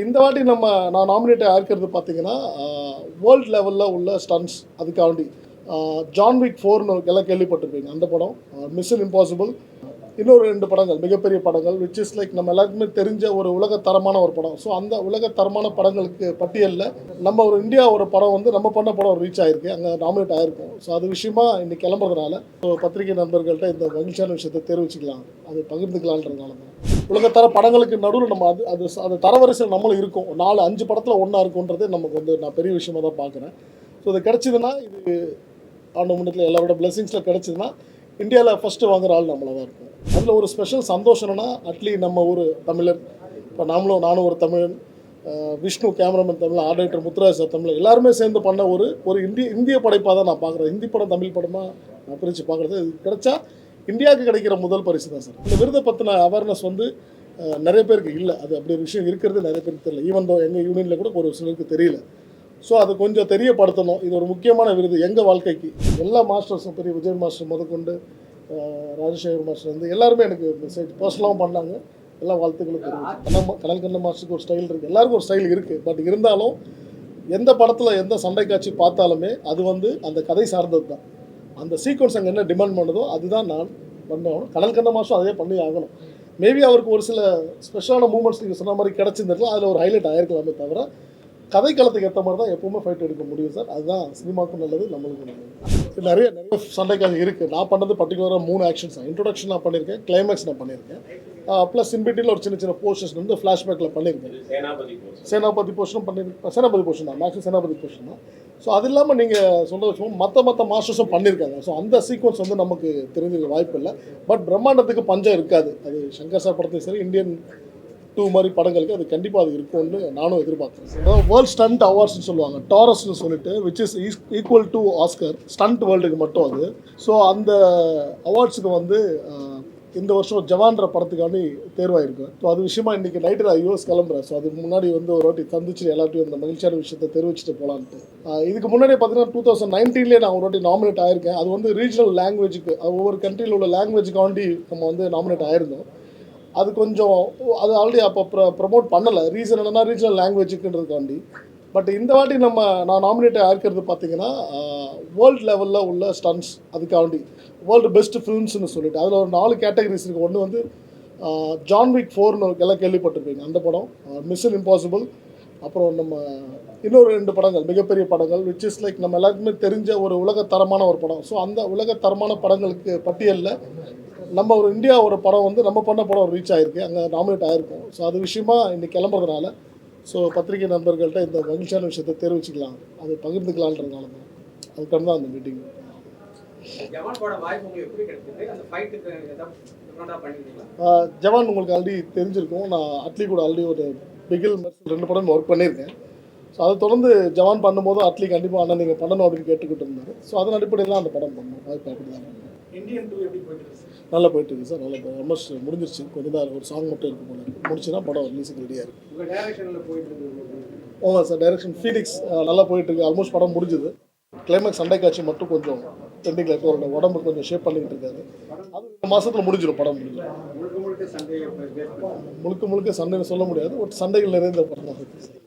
இந்த வாட்டி நம்ம நான் நாமினேட் ஆயிருக்கிறது பார்த்தீங்கன்னா வேர்ல்ட் லெவலில் உள்ள ஸ்டன்ஸ் அதுக்காண்டி ஜான் விக் ஃபோர்னு எல்லாம் கேள்விப்பட்டிருப்பீங்க. அந்த படம் மிஷன் இம்பாசிபிள் இன்னொரு ரெண்டு படங்கள் மிகப்பெரிய படங்கள் விச் இஸ் லைக் நம்ம எல்லாருக்குமே தெரிஞ்ச ஒரு உலகத்தரமான ஒரு படம். ஸோ அந்த உலகத்தரமான படங்களுக்கு பட்டியலில் நம்ம ஒரு இந்தியா ஒரு படம் வந்து நம்ம பண்ண படம் ரீச் ஆயிருக்கு. அங்கே நாமினேட் ஆயிருக்கும். ஸோ அது விஷயமா இன்னைக்கு கிளம்புறதுனால ஸோ பத்திரிகை நண்பர்கள்ட்ட இந்த மகிழ்ச்சியான விஷயத்தை தெரிவிச்சுக்கலாம். அது பகிர்ந்துக்கலான்றதுனால தான் உலகத்தர படங்களுக்கு நடுவில் நம்ம அது அது அந்த தரவரிசையில் நம்மளும் இருக்கும். நாலு அஞ்சு படத்தில் ஒன்றா இருக்குன்றதே நமக்கு வந்து நான் பெரிய விஷயமாக தான் பார்க்குறேன் ஸோ இது கிடச்சிதுன்னா இது ஆண்டு முன்னத்தில் எல்லாரோட பிளெஸிங்ஸில் கிடச்சிதுன்னா இந்தியாவில் ஃபஸ்ட்டு வாங்குற ஆள் நம்மளாக தான் இருக்கும். அதில் ஒரு ஸ்பெஷல் சந்தோஷம்னா அட்லி நம்ம ஒரு தமிழர் இப்போ நாமளும் நானும் ஒரு தமிழன் விஷ்ணு கேமராமேன் தமிழ் ஆர்டேட்டர் முத்துராஜ் சார் தமிழ் எல்லாருமே சேர்ந்து பண்ண ஒரு ஒரு இந்திய இந்திய படைப்பாக தான் நான் பார்க்குறேன் ஹிந்தி படம் தமிழ் படமாக நான் பிரித்து பார்க்குறது இது கிடைச்சா இந்தியாவுக்கு கிடைக்கிற முதல் பரிசு தான் சார். இந்த விருதை பற்றின அவேர்னஸ் வந்து நிறைய பேருக்கு இல்லை. அது அப்படி ஒரு விஷயம் இருக்கிறது நிறைய பேருக்கு தெரியல. ஈவன் தோ எங்கள் யூனியனில் கூட ஒரு சிலருக்கு தெரியல. ஸோ அது கொஞ்சம் தெரியப்படுத்தணும். இது ஒரு முக்கியமான விருது எங்கள் வாழ்க்கைக்கு. எல்லா மாஸ்டர்ஸும் பெரிய விஜய் மாஸ்டர் முதற்கொண்டு ராஜசேகர் மாஸ்டர் வந்து எல்லாருமே எனக்கு மெசேஜ் பர்சனலாகவும் பண்ணாங்க. எல்லா வாழ்த்துக்களும் தெரியும் கடல் கண்ண மாஸ்டருக்கு ஒரு ஸ்டைல் இருக்குது எல்லாருக்கும் ஒரு ஸ்டைல் இருக்குது பட் இருந்தாலும் எந்த படத்தில் எந்த சண்டை காட்சி பார்த்தாலுமே அது வந்து அந்த கதை சார்ந்தது தான் அந்த சீக்வன்ஸ் அங்கே என்ன டிமாண்ட் பண்ணுதோ அதுதான் நான் பண்ணணும். கடல் கண்ண மாதம் அதே பண்ணி ஆகணும். மேபி அவருக்கு ஒரு சில ஸ்பெஷலான மூமெண்ட்ஸ் நீங்கள் சொன்ன மாதிரி கிடச்சிருந்துருக்கலாம். அதில் ஒரு ஹைலைட் ஆகிருக்கலாமே தவிர கதை காலத்துக்கு ஏற்ற மாதிரி தான் எப்பவுமே ஃபைட் எடுக்க முடியும் சார். அதுதான் சினிமாவுக்கும் நல்லது நம்மளுக்கும் நல்லது. நிறைய நிறைய சண்டைக்காக இருக்குது நான் பண்ணது பர்டிகுலராக மூணு ஆக்ஷன்ஸ் தான். இன்ட்ரொடக்ஷன் நான் பண்ணியிருக்கேன் கிளைமேக்ஸ் நான் பண்ணியிருக்கேன். ப்ளஸ் இன்பிட்டியில் ஒரு சின்ன சின்ன போர்ஷன்ஸ் வந்து ஃப்ளாஷ்பேக்கில் பண்ணியிருக்கேன் சேனாபதி போர்ஷனும் பண்ணியிருக்கேன் சேனாபதி போர்ஷன் தான். மேக்ஸிமம் சேனாபதி போர்ஷன் தான். ஸோ அது இல்லாமல் நீங்கள் வச்சோம் மற்ற மற்ற மாஸ்டர்ஸும் பண்ணியிருக்காங்க. ஸோ அந்த சீக்வன்ஸ் வந்து நமக்கு தெரிஞ்சுக்க வாய்ப்பு இல்லை. பட் பிரம்மாண்டத்துக்கு பஞ்சம் இருக்காது. அது சங்கர் சார் படத்தையும் சரி இந்தியன் டூ மாதிரி படங்களுக்கு அது கண்டிப்பாக அது இருக்கும்னு நானும் எதிர்பார்க்குறேன். அதாவது வேர்ல்ட் ஸ்டண்ட் அவார்ட்ஸ்னு சொல்லுவாங்க. டாரஸ்னு சொல்லிட்டு which is equal to Oscar stunt வேர்ல்டுக்கு மட்டும் அது. ஸோ அந்த அவார்ட்ஸுக்கு வந்து இந்த வருஷம் ஜவான்ற படத்துக்காண்டி தேர்வாயிருக்கும். ஸோ அது விஷயமா இன்னைக்கு நைட்டு நான் யூஎஸ் கிளம்புறேன் ஸோ அதுக்கு முன்னாடி வந்து ஒரு வாட்டி சந்திச்சு எல்லாத்தையும் இந்த மகிழ்ச்சியான விஷயத்தை தெரிவிச்சுட்டு போகலான்ட்டு இதுக்கு முன்னாடி பார்த்தீங்கன்னா டூ தௌசண்ட் நைன்டீன்லேயே நான் ஒரு வாட்டி நாமினேட் ஆயிருக்கேன். அது வந்து ரீஜனல் லாங்குவேஜுக்கு ஒவ்வொரு கண்ட்ரியில் உள்ள லாங்குவேஜுக்காண்டி நம்ம வந்து நாமினேட் ஆயிருந்தோம். அது கொஞ்சம் அது ஆல்ரெடி அப்போ ப்ர ப்ரமோட் பண்ணலை. ரீசன் என்னென்னா ரீஜனல் லாங்குவேஜுக்குன்றதுக்காண்டி பட் இந்த வாட்டி நம்ம நான் நாமினேட் ஆயிருக்கிறது பார்த்தீங்கன்னா வேர்ல்ட் லெவலில் உள்ள ஸ்டன்ஸ் அதுக்காண்டி. வேர்ல்டு பெஸ்ட் ஃபிலிம்ஸ்னு சொல்லிட்டு. அதில் ஒரு நாலு கேட்டகரிஸ் இருக்குது ஒன்று வந்து ஜான் விக் ஃபோர்னு எல்லாம் கேள்விப்பட்டிருப்பீங்க. அந்த படம் மிஷன் இம்பாசிபிள் அப்புறம் நம்ம இன்னொரு ரெண்டு படங்கள் மிகப்பெரிய படங்கள் விச் இஸ் லைக் நம்ம எல்லாருக்குமே தெரிஞ்ச ஒரு உலக தரமான ஒரு படம். ஸோ அந்த உலக தரமான படங்களுக்கு பட்டியலில் நம்ம ஒரு இந்தியா ஒரு படம் வந்து நம்ம பண்ண படம் ரீச் ஆயிருக்கு. அங்கே நாமினேட் ஆயிருக்கும். ஸோ அது விஷயமா இன்னைக்கு கிளம்புறதுனால ஸோ பத்திரிகை நண்பர்கள்ட்ட இந்த மகிழ்ச்சியான விஷயத்தை தெரிவிச்சுக்கலாம். அது பகிர்ந்துக்கலான்றதுனால தான். அதுக்காக தான் அந்த மீட்டிங் ஜவான் உங்களுக்கு ஆல்ரெடி தெரிஞ்சிருக்கும். நான் அட்லி கூட ஆல்ரெடி ஒரு பிகில் ரெண்டு படம் ஒர்க் பண்ணியிருக்கேன். ஸோ அதை தொடர்ந்து ஜவான் பண்ணும்போது அட்லி கண்டிப்பாக அண்ணன் நீங்கள் பண்ணணும் அப்படின்னு கேட்டுக்கிட்டு இருந்தார். ஸோ அதன் அடிப்படையில் தான் அந்த படம் பண்ணோம் வாய்ப்பு அப்படி தான் இந்தியன் டூ எப்படி போயிட்டு இருக்கு? நல்லா போயிட்டு இருக்கு சார் நல்லா ஆல்மோஸ்ட் முடிஞ்சிருச்சு. கொஞ்சம் தான் ஒரு சாங் மட்டும் இருக்கு போல முடிச்சுன்னா படம் ரிலீஸுக்கு ரெடியாக இருக்கு. ஆமாம் சார் டைரக்ஷன் ஃபீனிக்ஸ் நல்லா போயிட்டு இருக்கு. ஆல்மோஸ்ட் படம் முடிஞ்சுது. கிளைமேக்ஸ் சண்டை காட்சி மட்டும் கொஞ்சம் ட்ரெண்டிங்கில் இருக்கு. அவரோட உடம்பு கொஞ்சம் ஷேப் பண்ணிக்கிட்டு இருக்காரு. அது இந்த மாசத்துல முடிஞ்சிடும் படம் முடிஞ்சிடும் முழுக்க முழுக்க சண்டைன்னு சொல்ல முடியாது. ஒரு சண்டைகள் நிறைந்த படம் தான் இது. Sir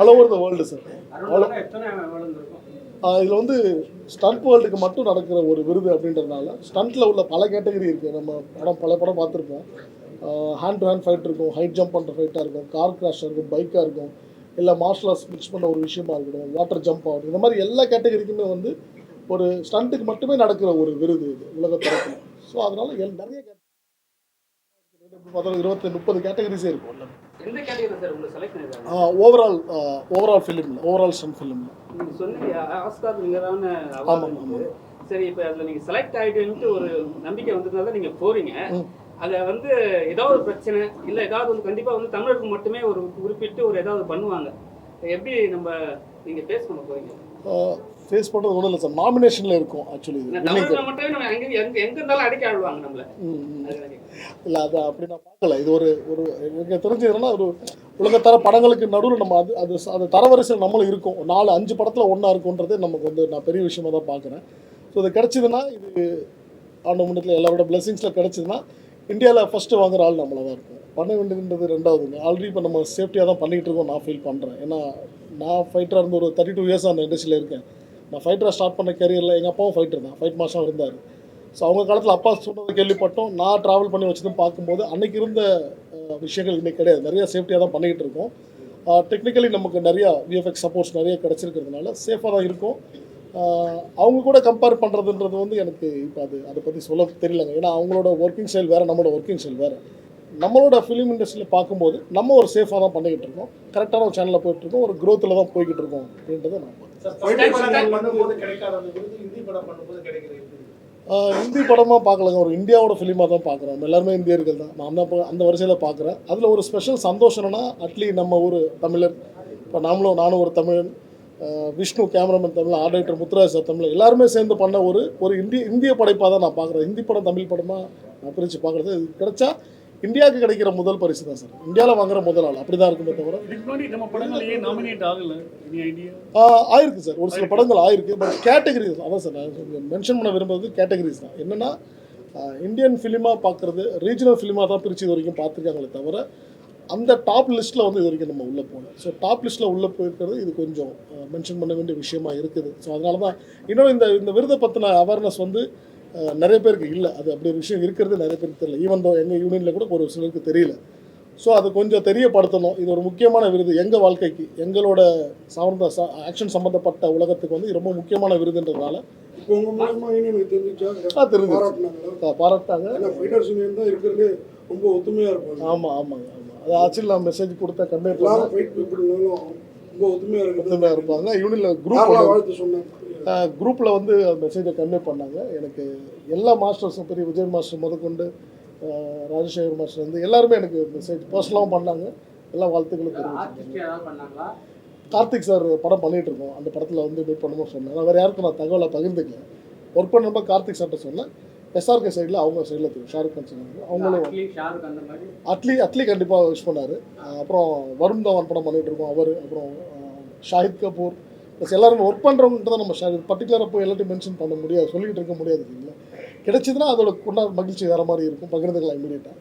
all over the world sir இதில் வந்து ஸ்டண்ட் வேர்ல்டுக்கு மட்டும் நடக்கிற ஒரு விருது அப்படின்றதுனால ஸ்டண்ட்டில் உள்ள பல கேட்டகரி இருக்குது நம்ம படம் பல படம் பார்த்துருப்போம். ஹேண்ட் டு ஹேண்ட் ஃபைட் இருக்கும். ஹைட் ஜம்ப் பண்ணுற ஃபைட்டாக இருக்கும். கார் கிராஷாக இருக்கும். பைக்காக இருக்கும். இல்லை மார்ஷல் ஆர்ட்ஸ் மிக்ஸ் பண்ண ஒரு விஷயமா இருக்கட்டும். வாட்டர் ஜம்ப் ஆகட்டும். இந்த மாதிரி எல்லா கேட்டகரிக்குமே வந்து ஒரு ஸ்டண்ட்டுக்கு மட்டுமே நடக்கிற ஒரு விருது இது உலக தரத்தில். ஸோ அதனால் எல் நிறைய கேட்டகரி இருபத்தி முப்பது கேட்டகரிஸே இருக்கும். ஓவரால் ஓவரால் ஃபிலிமில் ஓவரால் ஸ்டண்ட் ஃபிலிமில் நீங்க சொன்னீங்க ஆஸ்கார் ஆமாம், அவார்டு சரி இப்போ அதில் நீங்க செலக்ட் ஆயிட்டுன்ட்டு ஒரு நம்பிக்கை வந்ததுனால தான் நீங்க போறீங்க. ம். அதை வந்து ஏதாவது பிரச்சனை இல்லை ஏதாவது வந்து கண்டிப்பா வந்து தமிழருக்கு மட்டுமே ஒரு குறிப்பிட்டு ஒரு ஏதாவது பண்ணுவாங்க. எப்படி நம்ம நீங்க பேஸ் பண்ண போறீங்க? ஃபேஸ் பண்ணுறது ஒன்றும் இல்லை சார் நாமினேஷனில் இருக்கும் ஆக்சுவலி இல்லை அது அப்படி நான் பார்க்கல. இது ஒரு ஒரு எனக்கு தெரிஞ்சது என்னன்னா ஒரு உலகத்தர படங்களுக்கு நடுவில் நம்ம அது அது அது தரவரிசையில் நம்மளும் இருக்கும். நாலு அஞ்சு படத்தில் ஒன்றா இருக்குன்றதே நமக்கு வந்து நான் பெரிய விஷயமா தான் பார்க்குறேன். ஸோ இது கிடச்சிதுன்னா இது ஆண்டு முன்னத்தில் எல்லாரோட பிளெஸிங்ஸில் கிடச்சிதுன்னா இந்தியாவில் ஃபஸ்ட்டு வாங்குற ஆள் நம்மள தான் இருக்கும். பண்ண வேண்டியதுன்றது ரெண்டாவதுங்க ஆல்ரெடி இப்போ நம்ம சேஃப்டியாக தான் பண்ணிகிட்டு இருக்கோம் நான் ஃபீல் பண்ணுறேன் ஏன்னா நான் ஃபைட்டராக இருந்து ஒரு தேர்ட்டி டூ இயர்ஸ் அந்த இண்டஸ்ட்ரியில் இருக்கேன். நான் ஃபைட்டராக ஸ்டார்ட் பண்ண கரியரில் எங்கள் அப்பாவும் ஃபைட்டர் தான். ஃபைட் மாஸ்டராக இருந்தார். ஸோ அவங்க காலத்தில் அப்பா சொன்னதை கேள்விப்பட்டோம். நான் ட்ராவல் பண்ணி வச்சதும் பார்க்கும்போது அன்னைக்கு இருந்த விஷயங்கள் இன்றைக்கி கிடையாது. நிறைய சேஃப்டியாக தான் பண்ணிக்கிட்டு இருக்கோம். டெக்னிக்கலி நமக்கு நிறையா விஎஃப்எக்ஸ் சப்போர்ட்ஸ் நிறைய கிடச்சிருக்கிறதுனால சேஃபாக தான் இருக்கும். அவங்க கூட கம்பேர் பண்ணுறதுன்றது வந்து எனக்கு இப்போ அது அதை பற்றி சொல்ல தெரியலங்க. ஏன்னா அவங்களோட ஒர்க்கிங் ஸ்டைல் வேறு நம்மளோட ஒர்க்கிங் ஸ்டைல் வேறு. நம்மளோட ஃபிலிம் இண்டஸ்ட்ரியில் பார்க்கும்போது நம்ம ஒரு சேஃபாக தான் பண்ணிக்கிட்டு இருக்கோம். கரெக்டான ஒரு சேனலில் போயிட்டு இருக்கோம். ஒரு க்ரோத்தில் தான் போய்கிட்டு இருக்கோம் அப்படின்றத நான் ஹிந்தி படமாக பார்க்கலங்க. ஒரு இந்தியாவோட ஃபிலிமாக தான் பார்க்குறோம். நம்ம எல்லாருமே இந்தியர்கள் தான். நான் அந்த ப- அந்த வரிசையில் பார்க்குறேன். அதில் ஒரு ஸ்பெஷல் சந்தோஷம்னா அட்லி நம்ம ஊர் தமிழர் இப்போ நாமளும் நானும் ஒரு தமிழன் விஷ்ணு கேமராமேன் தமிழ் ஆர்டேட்டர் முத்துராஜ் சார் தமிழ் எல்லாருமே சேர்ந்து பண்ண ஒரு ஒரு இந்திய இந்திய படைப்பாக தான் நான் பார்க்குறேன். ஹிந்தி படம் தமிழ் படமாக நான் பிரித்து பார்க்குறது. கிடைச்சா இந்தியாவுக்கு கிடைக்கிற முதல் பரிசு தான் சார். இந்தியாவில் வாங்குற முதல் ஆள். அப்படி தான் இருக்குமே தவிர. ஆயிருக்கு சார். ஒரு சில படங்கள் ஆயிருக்கு. பட் கேட்டகரிஸ் அதான் சார் மென்ஷன் பண்ண விரும்புறது கேட்டகரிஸ் தான். என்னென்னா இந்தியன் ஃபிலிமாக பார்க்குறது ரீஜனல் ஃபிலிமாக தான் பிரித்து இது வரைக்கும் பார்த்துருக்காங்களே தவிர அந்த டாப் லிஸ்ட்டில் வந்து இது வரைக்கும் நம்ம உள்ளே போகல. ஸோ டாப் லிஸ்ட்டில் உள்ளே போயிருக்கிறது இது கொஞ்சம் மென்ஷன் பண்ண வேண்டிய விஷயமா இருக்குது. ஸோ அதனால தான் இன்னும் இந்த இந்த விருதை பற்றின அவேர்னஸ் வந்து நிறைய பேருக்கு இல்லை. அது அப்படி ஒரு விஷயம் இருக்கிறது நிறைய பேருக்கு தெரியல. ஈவன் தோ எங்கள் யூனியனில் கூட ஒரு சிலருக்கு தெரியல. ஸோ அது கொஞ்சம் தெரியப்படுத்தணும். இது ஒரு முக்கியமான விருது. எங்கள் வாழ்க்கைக்கு எங்களோட சார்ந்த ஆக்ஷன் சம்மந்தப்பட்ட உலகத்துக்கு வந்து ரொம்ப முக்கியமான விருதுன்றதுனால தெரிஞ்சுச்சா? பாராட்டாங்க ரொம்ப ஒத்துமையா இருப்பாங்க ஆமாம் ஆமாங்க ஆமாம் அது ஆக்சுவலி நான் மெசேஜ் கொடுத்த கன்வே பீப்புள்னாலும் ரொம்ப ஒத்துமையா பண்ண இருக்கிறது. இருப்பாங்க. யூனியனில் குரூப் வாழ்த்து சொன்னேன் குரூப்பில் வந்து மெசேஜை கன்வே பண்ணாங்க. எனக்கு எல்லா மாஸ்டர்ஸும் பெரிய விஜய் மாஸ்டர் முதற்கொண்டு ராஜசேகர் மாஸ்டர் வந்து எல்லாருமே எனக்கு மெசேஜ் பர்சனலாகவும் பண்ணாங்க. எல்லா வாழ்த்துக்களும் தெரிவிச்சாங்க கார்த்திக் சார் படம் பண்ணிட்டு இருக்கோம். அந்த படத்தில் வந்து மீட் பண்ணுமோ சொன்னேன் வேறு யாருக்கும் நான் தகவலை பகிர்ந்துக்கல. ஒர்க் பண்ணுறப்ப கார்த்திக் சார்ட்ட சொன்னேன். எஸ்ஆர்கே சைடில் அவங்க சைடில் தெரியும். ஷாருக் கான் சொன்னாங்க. அவங்களும் அட்லி அந்த அட்லி கண்டிப்பாக விஷ் பண்ணார். அப்புறம் வருண் தவான் படம் பண்ணிட்டு இருக்கோம். அவர் அப்புறம் ஷாஹித் கபூர் ப்ளஸ் எல்லாரும் ஒர்க் பண்ணுறவங்ககிட்ட தான் நம்ம ஷாஹித் பர்டிகுலராக போய் எல்லாத்தையும் மென்ஷன் பண்ண முடியாது சொல்லிக்கிட்டு இருக்க முடியாது இல்லைங்களா? கிடைச்சதுன்னா அதோட கொண்டா மகிழ்ச்சி வேறு மாதிரி இருக்கும் பகிர்ந்துக்கலாம் இமீடியட்டாக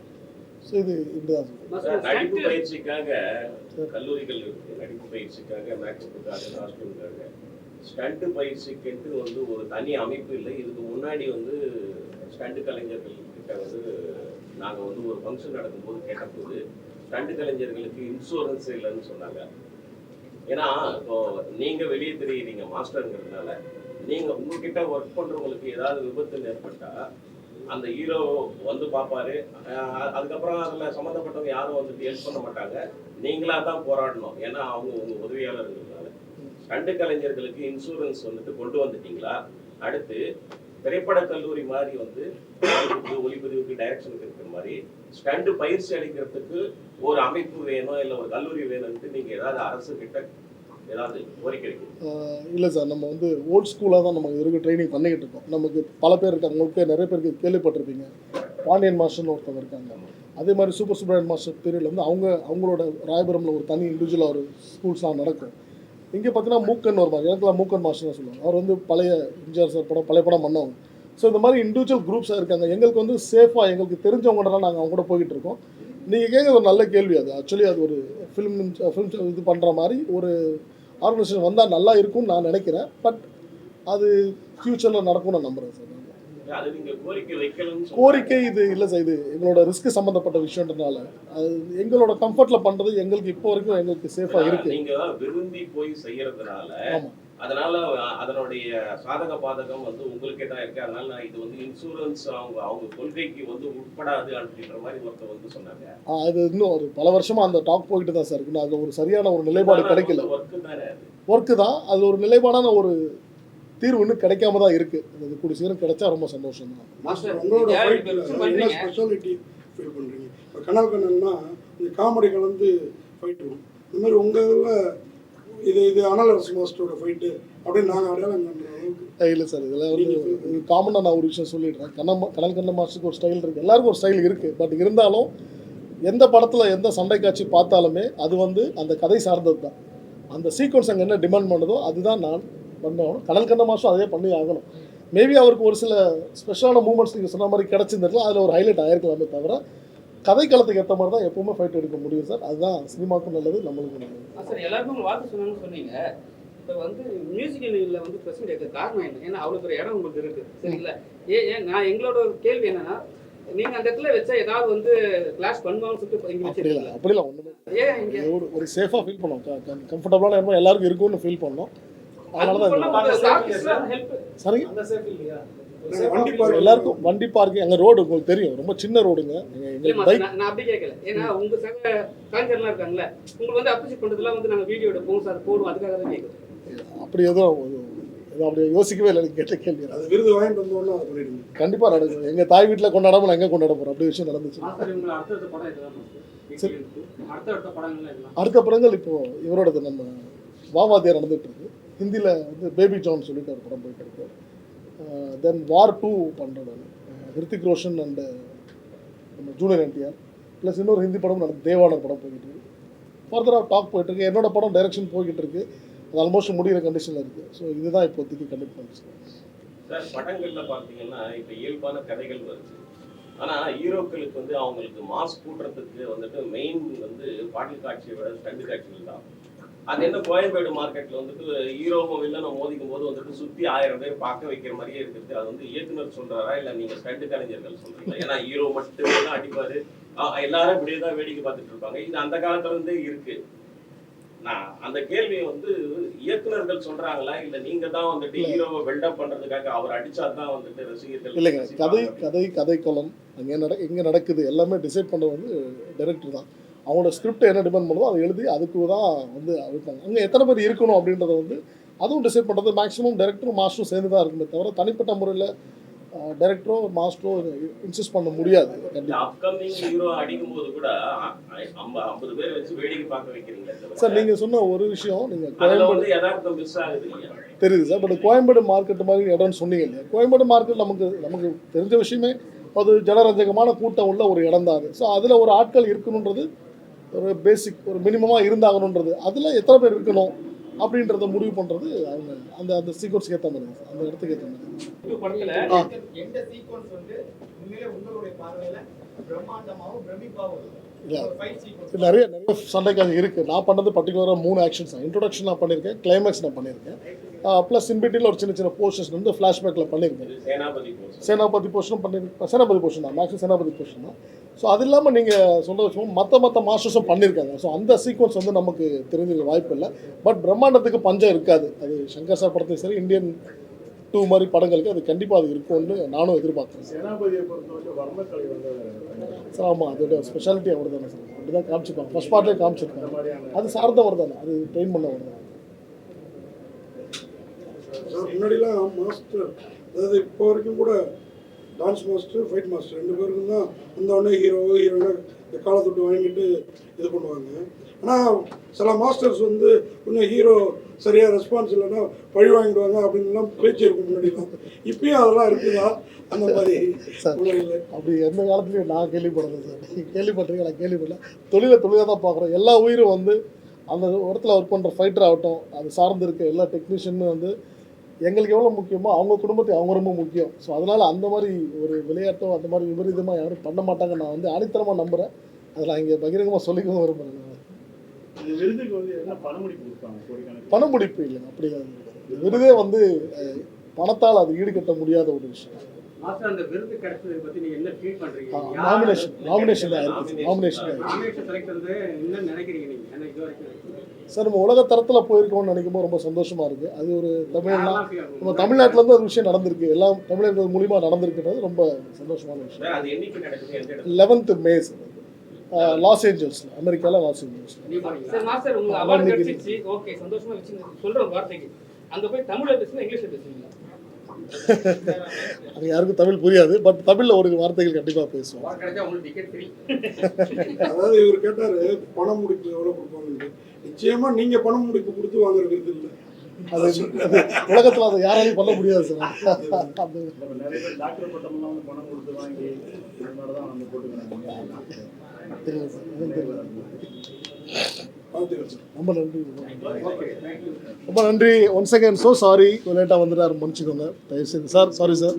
ஸோ இது இப்படிதான் சொல்றேன். நடிப்பு பயிற்சிக்காக கல்லூரிகள் இருக்கு நடிப்பு பயிற்சிக்காக மேக்ஸுக்காக காஸ்டியூமுக்காக ஸ்டண்ட் பயிற்சிக்கு வந்து ஒரு தனி அமைப்பு இல்லை. இதுக்கு முன்னாடி வந்து ஸ்டண்ட் கலைஞர்கள் கிட்ட வந்து நாங்கள் வந்து ஒரு ஃபங்க்ஷன் நடக்கும்போது கேட்டபோது ஸ்டண்ட் கலைஞர்களுக்கு இன்சூரன்ஸ் இல்லைன்னு சொன்னாங்க. ஏன்னா இப்போ நீங்க வெளியே தெரியுறீங்க மாஸ்டருங்கிறதுனால நீங்க உங்ககிட்ட ஒர்க் பண்றவங்களுக்கு ஏதாவது விபத்து ஏற்பட்டா அந்த ஹீரோ வந்து பார்ப்பாரு அதுக்கப்புறம் அதுல சம்மந்தப்பட்டவங்க யாரும் வந்துட்டு ஹெல்ப் பண்ண மாட்டாங்க. நீங்களா தான் போராடணும். ஏன்னா அவங்க உங்க உதவியாளர்கள்னால ஸ்டண்ட் கலைஞர்களுக்கு இன்சூரன்ஸ் வந்துட்டு கொண்டு வந்துட்டீங்களா? அடுத்து திரைப்பட கல்லூரி மாதிரி வந்து ஒளிப்பதிவுக்கு டைரக்ஷனுக்கு இருக்கிற மாதிரி ஸ்டண்ட் பயிற்சி அளிக்கிறதுக்கு ஒரு அமைப்பு வேணும் இல்லை ஒரு கல்லூரி வேணும்ட்டு நீங்க ஏதாவது அரசு கிட்ட ஏதாவது கோரிக்கை இல்லை சார். நம்ம வந்து ஓல்ட் ஸ்கூலாக தான் நம்ம இது ட்ரைனிங் பண்ணிக்கிட்டு இருக்கோம். நமக்கு பல பேர் இருக்காங்க. உங்களுக்கு நிறைய பேருக்கு கேள்விப்பட்டிருப்பீங்க. பாண்டியன் மாஸ்டர்னு ஒருத்தவங்க இருக்காங்க. அதே மாதிரி சூப்பர் சுப்ரமணியன் மாஸ்டர் பீரியடில் வந்து அவங்க அவங்களோட ராயபுரமில் ஒரு தனி இண்டிவிஜுவலாக ஒரு ஸ்கூல்ஸ்லாம் நடக்கும். இங்கே பார்த்தீங்கன்னா மூக்கன் ஒரு இடத்துல மூக்கன் மாஸ்டர்னு சொல்லுவாங்க. அவர் வந்து பழைய எம்ஜிஆர் சார் படம் பழைய படம் பண்ணவங்க. ஸோ இந்த மாதிரி இண்டிவிஜுவல் குரூப்ஸாக இருக்காங்க. எங்களுக்கு வந்து சேஃபாக எங்களுக்கு தெரிஞ்சவங்கலாம் நாங்கள் அவங்க கூட போய்கிட்டு இருக்கோம். நீங்கள் கேட்குறது ஒரு நல்ல கேள்வி அது. ஆக்சுவலி அது ஒரு ஃபிலிம் ஃபிலிம் இது பண்ணுற மாதிரி ஒரு ஆர்கனைசேஷன் வந்தால் நல்லா இருக்கும்னு நான் நினைக்கிறேன். பட் அது ஃப்யூச்சரில் நடக்கும்னு நான் நம்புகிறேன் சார். கோரிக்கை இது இல்லை சார் இது எங்களோட ரிஸ்க் சம்மந்தப்பட்ட விஷயன்றதுனால அது எங்களோட கம்ஃபர்ட்டில் பண்ணுறது எங்களுக்கு இப்போ வரைக்கும் எங்களுக்கு சேஃபாக இருக்குது நீங்க விரும்பி போய் செய்யறதுனால அதனால அதனுடைய சாதக பாதகம் வந்து உங்களுக்கே தான் இருக்கு. அதனால நான் இது வந்து இன்சூரன்ஸ் அவங்க அவங்க கொள்கைக்கு வந்து உட்படாது அப்படின்ற மாதிரி ஒருத்தர் வந்து சொன்னாங்க. அது இன்னும் ஒரு பல வருஷமாக அந்த டாக் போயிட்டு தான் சார் இருக்கு. அதில் ஒரு சரியான ஒரு நிலைப்பாடு கிடைக்கல. ஒர்க்கு தானே அது? ஒர்க்கு தான். அது ஒரு நிலைப்பாடான ஒரு தீர்வு இன்னும் கிடைக்காம தான் இருக்குது அது கூடிய சீக்கிரம் கிடைச்சா ரொம்ப சந்தோஷம் தான் மாஸ்டர் உங்களோட என்ன பண்றீங்க. ஸ்பெஷாலிட்டி ஃபீல் பண்றீங்க? இப்போ கனல் கண்ணன்னா இந்த காமெடி கலந்து ஃபைட் வரும். இந்த மாதிரி உங்க இதுல இது இது அனலரஸ் மாஸ்டரோட ஃபைட்டு அப்படின்னு நாங்கள் அடையாளம் கண்டுற அளவுக்கு இல்லை சார் இதெல்லாம் வந்து காமனாக நான் ஒரு விஷயம் சொல்லிடுறேன். கண்ண கனல் கண்ண மாஸ்டருக்கு ஒரு ஸ்டைல் இருக்குது எல்லாருக்கும் ஒரு ஸ்டைல் இருக்குது பட் இருந்தாலும் எந்த படத்தில் எந்த சண்டை காட்சி பார்த்தாலுமே அது வந்து அந்த கதை சார்ந்தது தான் அந்த சீக்வன்ஸ் அங்கே என்ன டிமாண்ட் பண்ணுதோ அதுதான் நான் பண்ணணும். கடல் கண்ண மாஸ்டர் அதே பண்ணி ஆகணும். மேபி அவருக்கு ஒரு சில ஸ்பெஷலான மூமெண்ட்ஸ் நீங்கள் சொன்ன மாதிரி கிடச்சிருந்துருக்கலாம். அதில் ஒரு ஹைலைட் ஆயிருக்கலாமே தவிர கதை களத்துக்கு ஏற்ற மாதிரி தான் எப்பவுமே ஃபைட் எடுக்க முடியும் சார். அதுதான் சினிமாவுக்கும் நல்லது நம்மளுக்கும் நல்லது. ஆ, சார் எல்லாருக்கும் வாழ்த்து சொன்னாங்கன்னு சொன்னீங்க. இப்போ வந்து மியூசிக்கல் வந்து பிரச்சனை இருக்க காரணம் என்ன? ஏன்னா அவ்வளோ பெரிய இடம் உங்களுக்கு இருக்கு. சரிங்களா? ஏ ஏன் நான் எங்களோட ஒரு கேள்வி என்னன்னா நீங்க அந்த இடத்துல வச்சா ஏதாவது வந்து கிளாஷ் பண்ணுவாங்கன்னு சொல்லிட்டு இங்க அப்படி இல்லை வச்சிருக்கீங்களா அப்படிலாம் ஒன்றுமே ஏன் இங்க? ஒரு ஒரு சேஃபாக ஃபீல் பண்ணோம். கம்ஃபர்டபுளான இடமா எல்லாருக்கும் இருக்கும்னு ஃபீல் பண்ணோம். சரிங்க வண்டி பார்க்க எல்லாருக்கும் வண்டி பார்க்கிங் எங்கள் ரோடு உங்களுக்கு தெரியும். ரொம்ப சின்ன ரோடுங்க எங்க- எங்களுக்கு பைக் நான் அப்படி கேட்கல ஏன்னா உங்க சக கலைஞர்லாம் இருக்காங்கல்ல உங்களுக்கு வந்து அப்ரிஷியேட் பண்றதுலாம் வந்து நாங்க வீடியோ எடுப்போம் சார் போடுவோம். அதுக்காக தான் கேட்குறோம் அப்படி எதுவும் எதுவும் அப்படி யோசிக்கவே இல்லை கேட்ட கேள்வி. அது விருது வாங்கிட்டு பண்ணிடுங்க. கண்டிப்பாக நடக்கும். எங்கள் தாய் வீட்டில் கொண்டாடாமல் நான் எங்கே கொண்டாட போகிறோம் அப்படி விஷயம் நடந்துச்சு. சரி. அடுத்த படங்கள் இதெல்லாம் அடுத்த படங்கள் இப்போ இவரோடது நம்ம வாவாத்தியார் நடந்துட்டு இருக்கு. ஹிந்தியில் வந்து பேபி ஜான் சொல்லிட்டு ஒரு படம் போயிட்டு இருக்கு. தென் வார் டூ பண்ணுறேன் நான். ஹிருத்திக் ரோஷன் அண்டு நம்ம ஜூனியர் என்டிஆர் ப்ளஸ் இன்னொரு ஹிந்தி படம் நடந்து தேவானர் படம் போய்கிட்டு இருக்கு. ஃபர்தராக டாக் போயிட்டு இருக்கு. என்னோட படம் டைரக்ஷன் போய்கிட்டு இருக்கு. அது ஆல்மோஸ்ட் முடிகிற கண்டிஷனில் இருக்குது ஸோ இதுதான் இப்போதைக்கு கண்டிப்பாக சார் படங்களில் பார்த்தீங்கன்னா இப்போ இயல்பான கதைகள் வருது. ஆனால் ஹீரோக்களுக்கு வந்து அவங்களுக்கு மாஸ் கூட்டுறதுக்கு வந்துட்டு மெயின் வந்து பாட்டில் காட்சியை விட ஸ்டண்டு காட்சிகள் தான். அது என்ன கோயம்பேடு மார்க்கெட்ல வந்துட்டு ஹீரோவும் வில்லனும் மோதிக்கும் போது வந்துட்டு சுத்தி ஆயிரம் பேர் பார்க்க வைக்கிற மாதிரியே இருக்குது அது வந்து இயக்குனர் சொல்றாரா? இல்ல நீங்க ஸ்டண்ட் கலைஞர்கள் சொல்றீங்களா? ஏன்னா ஹீரோ மட்டுமே தான் அடிப்பாரு எல்லாரும் இப்படியே தான் வேடிக்கை பார்த்துட்டு இருப்பாங்க. இது அந்த காலத்துல இருந்தே இருக்கு. நான் அந்த கேள்வியை வந்து இயக்குனர்கள் சொல்றாங்களா? இல்ல நீங்க தான் வந்துட்டு. ஹீரோவை பில்டப் பண்றதுக்காக அவர் அடிச்சா தான் வந்துட்டு ரசிகர்கள் இல்லைங்க. கதை. கதை கதை களம் அங்கே நட எங்கே நடக்குது. எல்லாமே டிசைட் பண்ண வந்து டைரக்டர் தான். அவங்களோட ஸ்கிரிப்ட் என்ன டிபெண்ட் பண்ணுதோ அதை எழுதி அதுக்கு தான் வந்து இருப்பாங்க அங்கே எத்தனை பேர் இருக்கணும் அப்படின்றத வந்து அதுவும் டிசைட் பண்ணுறது மேக்ஸிமம் டைரக்டரும் மாஸ்டரும் சேர்ந்து தான் இருக்குமே தவிர தனிப்பட்ட முறையில் டைரக்டரோ மாஸ்டரோ இன்சிஸ்ட் பண்ண முடியாது. சார் நீங்கள் சொன்ன ஒரு விஷயம் அதுல கோயம்பேடு தெரியுது சார் பட் கோயம்பேடு மார்க்கெட் மாதிரி இடம்னு சொன்னீங்க இல்லையா? கோயம்பேடு மார்க்கெட் நமக்கு நமக்கு தெரிஞ்ச விஷயமே அது ஜனரஞ்சகமான கூட்டம் உள்ள ஒரு இடம் தான் அது. ஸோ அதில் ஒரு ஆட்கள் இருக்கணுன்றது ஒரு பேசிக் ஒரு மினிமமாக இருந்தாகணுன்றது அதில் எத்தனை பேர் இருக்கணும் அப்படின்றத முடிவு பண்ணுறது அவங்க அந்த அந்த சீக்வன்ஸ்க்கு ஏற்ற மாதிரி அந்த இடத்துக்கு ஏற்ற மாதிரி நிறைய நிறைய சண்டைக்காக இருக்குது நான் பண்ணது பர்டிகுலராக மூணு ஆக்ஷன்ஸ் தான். இன்ட்ரோடக்ஷன் நான் பண்ணியிருக்கேன் கிளைமேக்ஸ் நான் பண்ணியிருக்கேன். ப்ளஸ் இன்பிட்டியில் ஒரு சின்ன சின்ன போர்ஷன்ஸ் வந்து ஃப்ளாஷ்பேக்கில் பண்ணியிருக்கேன் இது சேனாபதி போர்ஷனும் பண்ணியிருக்கேன் சேனாபதி போர்ஷன் தான். மேக்ஸிமம் சேனாபதி போர்ஷன் தான். ஸோ அது இல்லாமல் நீங்கள் சொல்ல வச்சோம் மற்ற மற்ற மாஸ்டர்ஸும் பண்ணியிருக்காங்க. ஸோ அந்த சீக்வன்ஸ் வந்து நமக்கு தெரிஞ்சுக்க வாய்ப்பு இல்லை. பட் பிரம்மாண்டத்துக்கு பஞ்சம் இருக்காது. அது சங்கர் சார் படத்தையும் சரி இந்தியன் டூ மாதிரி படங்களுக்கு அது கண்டிப்பாக அது இருக்கும்னு நானும் எதிர்பார்க்குறேன். சார் ஆமாம் அதோட ஸ்பெஷாலிட்டி அவர் தானே சார் அப்படி தான் காமிச்சிருப்பாங்க. ஃபர்ஸ்ட் பார்ட்லேயே காமிச்சிருக்காங்க மாதிரியான அது சார்ந்தவர் தானே அது ட்ரெயின் பண்ணவர் தானே முன்னாடிலாம் மாஸ்டர் அதாவது இப்போ வரைக்கும் கூட டான்ஸ் மாஸ்டர் ஃபைட் மாஸ்டர் ரெண்டு பேருக்கும் தான் வந்தோடனே ஹீரோ ஹீரோயினா இந்த காலத்தொட்டு வாங்கிட்டு இது பண்ணுவாங்க. ஆனால் சில மாஸ்டர்ஸ் வந்து கொஞ்சம் ஹீரோ சரியாக ரெஸ்பான்ஸ் இல்லைன்னா பழி வாங்கிடுவாங்க அப்படின்லாம் பேச்சு இருக்கும் முன்னாடிலாம். இப்பயும் அதெல்லாம் இருக்குதா? அந்த மாதிரி அப்படி எந்த காலத்துலையும் நான் கேள்விப்படலை சார். நீங்கள் கேள்விப்பட்டிருக்கீங்க நான் கேள்விப்படல. தொழிலை தொழிலாக தான் பார்க்குறோம். எல்லா உயிரும் வந்து அந்த இடத்துல ஒர்க் பண்ணுற ஃபைட்டர் ஆகட்டும் அது சார்ந்து இருக்க எல்லா டெக்னீஷியனும் வந்து எங்களுக்கு எவ்வளோ முக்கியமோ அவங்க குடும்பத்துக்கு அவங்க ரொம்ப முக்கியம். ஸோ அதனால் அந்த மாதிரி ஒரு விளையாட்டோ அந்த மாதிரி விபரீதமாக யாரும் பண்ண மாட்டாங்க நான் வந்து ஆணித்தரமாக நம்புகிறேன் அதை நான் இங்கே பகிரங்கமாக சொல்லிக்கவும் விரும்புகிறேன் பணமுடிப்பு இல்லைங்க அப்படிதான் விருதே வந்து பணத்தால் அது ஈடுகட்ட முடியாத ஒரு விஷயம். மாஸ்டர் அந்த விருது கிடைச்சதை பத்தி நீங்க என்ன ஃபீல் பண்றீங்க? நாமினேஷன் நாமினேஷன் தான் இருக்கு நாமினேஷன். நாமினேஷன் செலக்ட் வந்து என்ன நினைக்கிறீங்க நீங்க? என்ன இது வரைக்கும் சார் நம்ம உலக தரத்தில் போயிருக்கோம்னு நினைக்கும் போது ரொம்ப சந்தோஷமா இருக்கு. அது ஒரு தமிழ்னா? நம்ம தமிழ்நாட்டுல இருந்து ஒரு விஷயம் நடந்திருக்கு. எல்லாம் தமிழர்கள் மூலியமா நடந்திருக்கிறது ரொம்ப சந்தோஷமான விஷயம். சார், அது என்னைக்கு நடக்குது? எந்த இடத்துல? லெவன்த் மே லாஸ் ஏஞ்சல்ஸ்ல அமெரிக்கால லாஸ் கிடைச்சிச்சு. ஓகே வார்த்தைக்கு. அங்க போய் தமிழ்ல பேசுங்க இங்கிலீஷ்ல பேசுவீங்களா? அது யாருக்கும் தமிழ் புரியாது பட் தமிழ்ல ஒரு வார்த்தைகள் கண்டிப்பா பேசுவோம். அதாவது இவர் கேட்டார் பணம் முடிப்பு எவ்வளோ கொடுப்பாங்கன்ட்டு. நிச்சயமா நீங்க பணம் முடிப்பு கொடுத்து வாங்குற விருது இல்லை. அது அது உலகத்துல அதை யாராலையும் பண்ண முடியாது சார். அது இப்போ நிறைய பேர் டாக்டர் பட்டம்லாம் வந்து பணம் கொடுத்து வாங்கி இந்த மாதிரி தான் வந்து போட்டுக்கிறாங்க. தெரியல சார். தெரியல ரொம்ப நன்றி ரொம்ப நன்றி. ஒன் செகண்ட் ஸோ சாரி லேட்டாக வந்துட்டார் மன்னிச்சுக்கோங்க தயவுசெய்து. Sir sorry sir